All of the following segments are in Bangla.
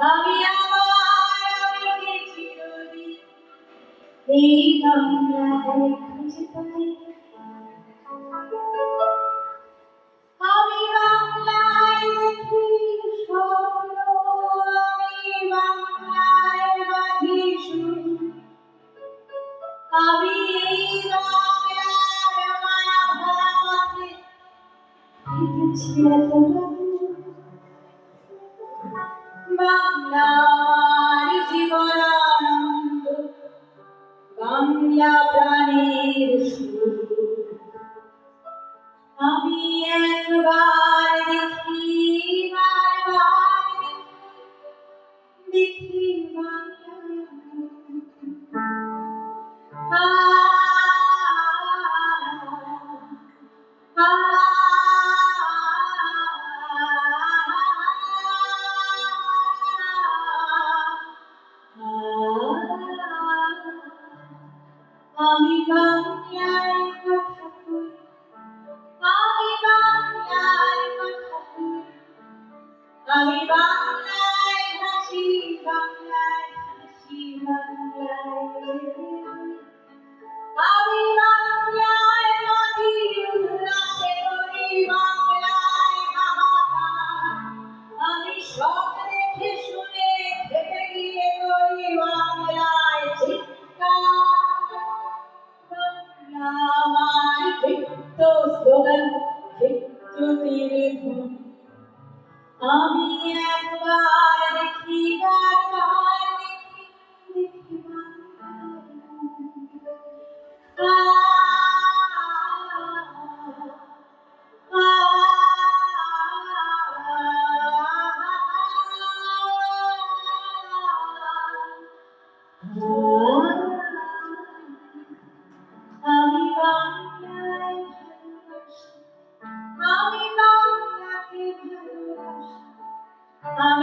আমি আমার আমাকে চিরদিন এই বাংলায় খুঁজে পাই? আমি বাংলায় দেখি স্বপ্ন, আমি বাংলায় বাঁধি শুরু আমি এই বাংলার মায়া ভরা পথে হেঁটেছি এতটা বাংলা আমার জীবনানন্দ বাংলা প্রাণের সুর আমি একবার দেখি বারবার দেখি আমি আমি বাংলায় আমার স্লোগান আমি একবার দেখি বারবার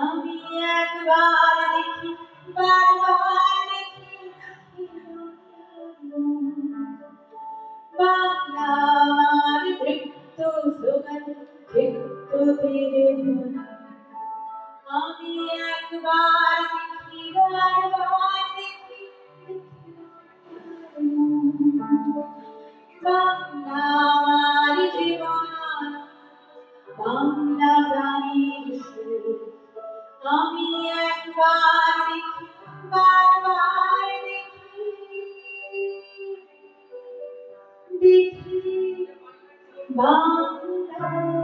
আমি একবার দেখি, বারবার দেখি বাংলা আমার তৃপ্ত সুগন্ধ তৃপ্ত তীরে ধুন আমি একবার দেখি, বারবার দেখি বাংলা আমার জীবন বাংলা দেখি বাংলা